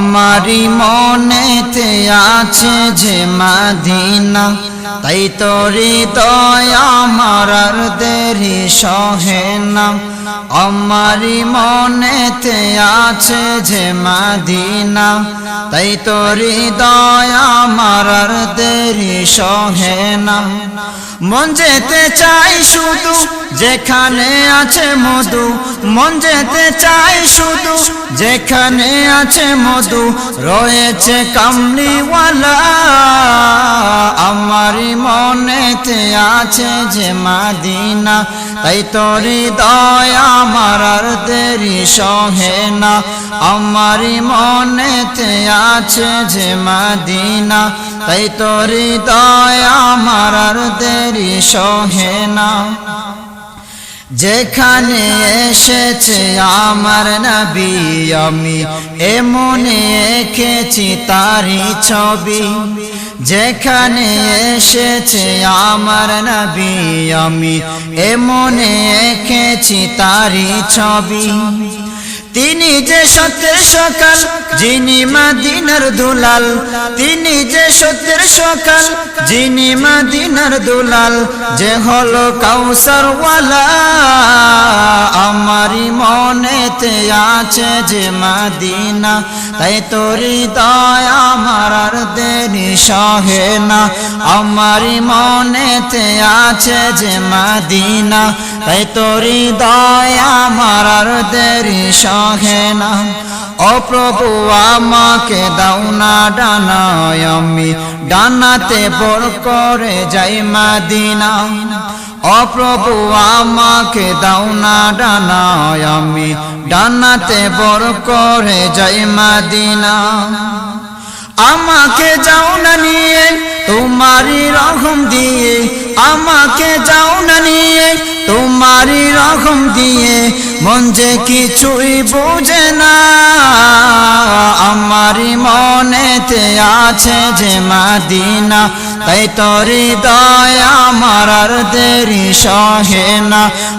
আমারি মনেতে আছে যে মাদিনা, তাই তোরি দয়া আমার আর দেরি সহে না। আমারি মনেতে আছে যে মাদিনা, তাই তোরি দয়া আমার আর দেরি সহে না। মন যেতে চাই শুধু যেখানে আছে মধু, মন যেতে চাই শুধু। যেখানে আছে মধু, রয়েছে কামলিওয়ালা। আমারই মনেতে আছে যে মাদিনা, তাই তোরি দয়া আমার আর দেরি সহে না। আমারই মনেতে আছে যে মাদিনা, তাই তোরি দয়া আমার আর দেরি সহে না। যেখানে এসেছে আমার নবী, আমি এমনে এঁকেছি তারি ছবি। যেখানে এসেছে আমার নবী, আমি এমনে এঁকেছি তারি ছবি। তিনি যে সত্যের সকাল, যিনি মাদিনার দুলাল। তিনি যে সত্যের সকাল, যিনি মাদিনার দুলাল। যে হলো কাউসার ওয়ালা আমারি মনেতে আছে যে মাদিনা। তাই তোরি দয়া আমার আর দেরি সহে না। আমারি মনেতে আছে যে মাদিনা। তাই তোরি দয়া আমার আর দেরি সহে না। ও প্রভু, আমাকে দাও না ডানায় আমি। ডানাতে বর করে যাই মাদিনা ও প্রভু, আমাকে দাও না ডানায় আমি। ডানাতে বর করে যাই মাদিনা আমাকে যাও না নিয়ে তোমারি রকম দিয়ে। আমাকে যাও না নিয়ে তোমারি রকম দিয়ে মন যে কিছুই বোঝে না। আমারই মনেতে আছে যে মাদিনা, তাই তোরি দয়া আমার দেরি সহে না।